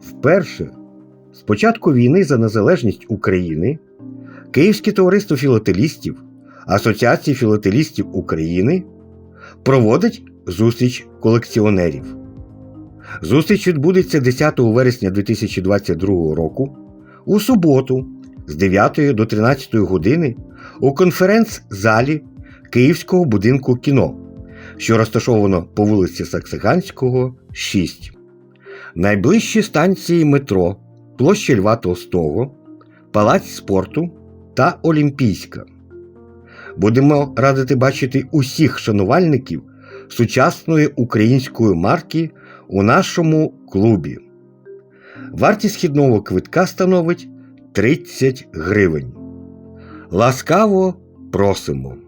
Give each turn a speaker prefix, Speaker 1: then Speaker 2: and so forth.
Speaker 1: Вперше з початку війни за незалежність України Київське товариство філателістів Асоціації філателістів України проводить зустріч колекціонерів. Зустріч відбудеться 10 вересня 2022 року у суботу з 9 до 13 години у конференц-залі Київського будинку кіно, що розташовано по вулиці Саксиганського, 6. Найближчі станції метро, площа Льва Толстого, Палац спорту та Олімпійська. Будемо радити бачити усіх шанувальників сучасної української марки у нашому клубі. Вартість східного квитка становить 30 гривень. Ласкаво просимо!